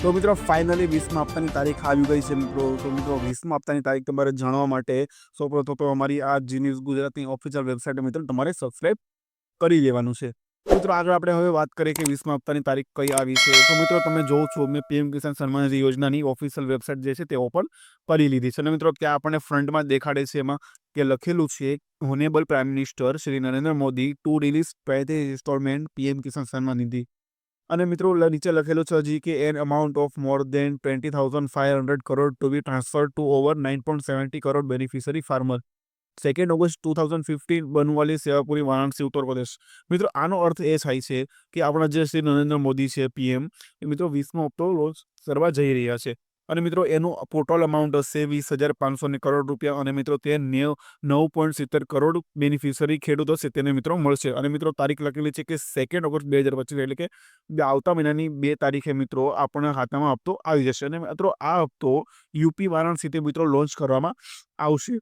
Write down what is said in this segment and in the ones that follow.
તો મિત્રો ફાઇનલી વીસમાં હપ્તાની તારીખ આવી ગઈ છે મિત્રો. તો મિત્રો, વીસમાં હપ્તાની તારીખ તમારે જાણવા માટે સૌપ્રથમ તો અમારી આ જી ન્યૂઝ ગુજરાતની ઓફિશિયલ વેબસાઇટ મિત્રો તમારે સબસ્ક્રાઇબ કરી લેવાનું છે. મિત્રો, આગળ આપણે હવે વાત કરીએ કે વીસમાં આપતાની તારીખ કઈ આવી છે. તો મિત્રો, તમે જોવો છો મેં પીએમ કિસાન સન્માન નિધિ યોજનાની ઓફિશિયલ વેબસાઇટ જે છે તે ઓપન કરી લીધી છે. અને મિત્રો ત્યાં આપણને ફ્રન્ટમાં દેખાડે છે એમાં કે લખેલું છે honourable prime minister Shri Narendra Modi to release પહેલી ઇન્સ્ટોલમેન્ટ પીએમ કિસાન સન્માન નિધિ. અને મિત્રો નીચે લખેલું છે હજી કે an amount of more than twenty thousand five hundred crore to be transfer to over nine point seventy crore beneficiary farmer second August two thousand fifteen Banwali Sevapuri Varanasi Uttar Pradesh મિત્રો આનો અર્થ એ થાય છે કે આપણા જે શ્રી નરેન્દ્ર મોદી છે PM એ મિત્રો વીસમો રોજ કરવા જઈ રહ્યા છે અને મિત્રો એનું ટોટલ અમાઉન્ટ હશે વીસ હજાર પાંચસો ને કરોડ રૂપિયા અને મિત્રો તે નેવ, નવ પોઈન્ટ સિત્તેર કરોડ બેનિફિશરી ખેડૂત હશે તેને મિત્રો મળશે. અને મિત્રો તારીખ લખેલી છે કે સેકન્ડ ઓગસ્ટ બે હજાર પચીસ એટલે કે આવતા મહિનાની બે તારીખે મિત્રો આપણા ખાતામાં હપ્તો આવી જશે. અને મિત્રો આ હપ્તો યુપી વારાણસીથી મિત્રો લોન્ચ કરવામાં આવશે.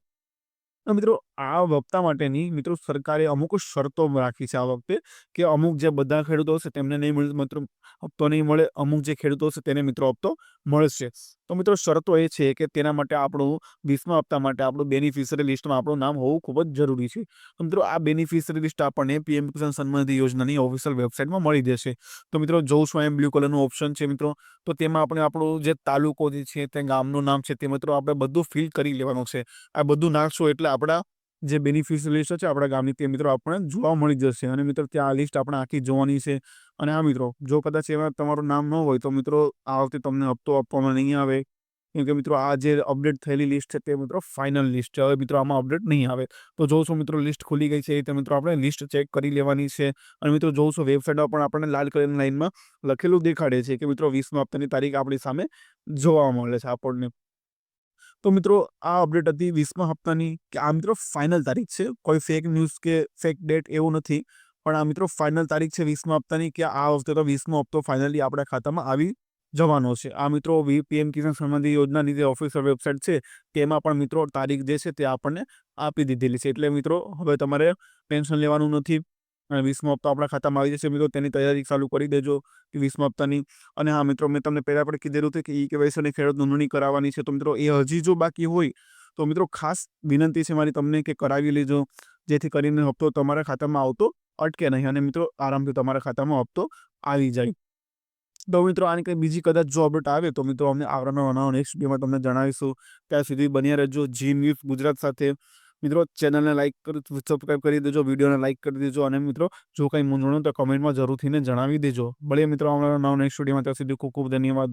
મિત્રો આ હપ્તા માટેની મિત્રો સરકારે અમુક શરતો રાખી છે આ વખતે કે અમુક જે બધા ખેડૂતો હશે તેમને નહીં મળે, મિત્રો હપ્તો નહીં મળે, અમુક જે ખેડૂતો હશે તેને મિત્રો હપ્તો મળશે. તો મિત્રો શરતો એ છે કે તેના માટે આપણું વીસમા હપ્તા માટે આપણું બેનિફિશરી લિસ્ટમાં આપણું નામ હોવું ખૂબ જ જરૂરી છે. મિત્રો આ બેનિફિશરી લિસ્ટ આપણને પીએમ કિસાન સન્માન નિધિ યોજનાની ઓફિશિયલ વેબસાઇટમાં મળી જશે. તો મિત્રો જોઉં છું એમ બ્લુ કલરનું ઓપ્શન છે મિત્રો. તો તેમાં આપણે આપણું જે તાલુકો જે છે તે ગામનું નામ છે તે મિત્રો આપણે બધું ફિલ કરી લેવાનું છે. આ બધું નાખશું એટલે આપણા જે બેનિફિશિયલ લિસ્ટ છે આપણા ગામની, તે મિત્રો આપણને જોવા મળી જશે. અને મિત્રો, ત્યાં આ લિસ્ટ આપણે આખી જોવાની છે. અને આ મિત્રો, જો કદાચ એમાં તમારું નામ ન હોય, તો મિત્રો આ વખતે તમને હપ્તો આપવામાં નહીં આવે. કેમ કે મિત્રો, આ જે અપડેટ થયેલી લિસ્ટ છે તે મિત્રો ફાઇનલ લિસ્ટ છે. હવે મિત્રો, આમાં અપડેટ નહીં આવે. તો જોશો મિત્રો લિસ્ટ ખુલી ગઈ છે એ મિત્રો આપણે લિસ્ટ ચેક કરી લેવાની છે. અને મિત્રો જોશો વેબસાઇટમાં પણ આપણને લાલ કલરની લાઇનમાં લખેલું દેખાડે છે કે મિત્રો, વીસમા હપ્તાની તારીખ આપણી સામે જોવા મળે છે આપણને તો મિત્રો, આ અપડેટ હતી વીસમા હપ્તાની કે આ મિત્રો ફાઇનલ તારીખ છે. કોઈ ફેક ન્યૂઝ કે ફેક ડેટ એવું નથી. પણ આ મિત્રો ફાઇનલ તારીખ છે વીસમા હપ્તાની કે આ વખતે તો વીસમો હપ્તો ફાઇનલી આપણા ખાતામાં આવી જવાનો છે. આ મિત્રો પીએમ કિસાન સન્માન યોજનાની જે ઓફિશિયલ વેબસાઇટ છે. તેમાં પણ મિત્રો તારીખ જે છે તે આપણને આપી દીધેલી છે. એટલે મિત્રો, હવે તમારે પેન્શન લેવાનું નથી. અને વીસમો હપ્તો આપણા ખાતામાં આવી જશે. મિત્રો, તેની તૈયારી ચાલુ કરી દેજો કે વીસમો હપ્તાની. અને હા, મિત્રો, મેં તમને પહેલાં પણ કીધેલું હતું કે ઈ કેવાયસી અને ખેડૂત નોંધણી કરાવવાની છે. તો મિત્રો, એ હજી જો બાકી હોય, તો મિત્રો, ખાસ વિનંતી છે મારી તમને કે કરાવી લેજો. જેથી કરીને હપ્તો તમારા ખાતામાં આવતો અટકે નહીં. અને મિત્રો, આરામથી તમારા ખાતામાં હપ્તો આવી જાય. તો મિત્રો, આની કંઈ બીજી કદાચ જો અપડેટ આવે, તો મિત્રો, અમને આવનારા નવા નેક્સ્ટ વિડીયોમાં તમને જણાવીશું. ત્યાં સુધી બન્યા રહેજો. જી ન્યૂઝ ગુજરાત સાથે. મિત્રો, ચેનલને લાઇક કરી સબસ્ક્રાઈબ કરી દેજો, વિડીયોને લાઇક કરી દેજો અને મિત્રો, જો કંઈ મૂંઝવણ તો કમેન્ટમાં જરૂરથી જણાવી દેજો. ભલે મિત્રો અમારા નવ નેક્સ્ટ સ્ટુડિયોમાં ત્યાં સુધી ખૂબ ખૂબ ધન્યવાદ.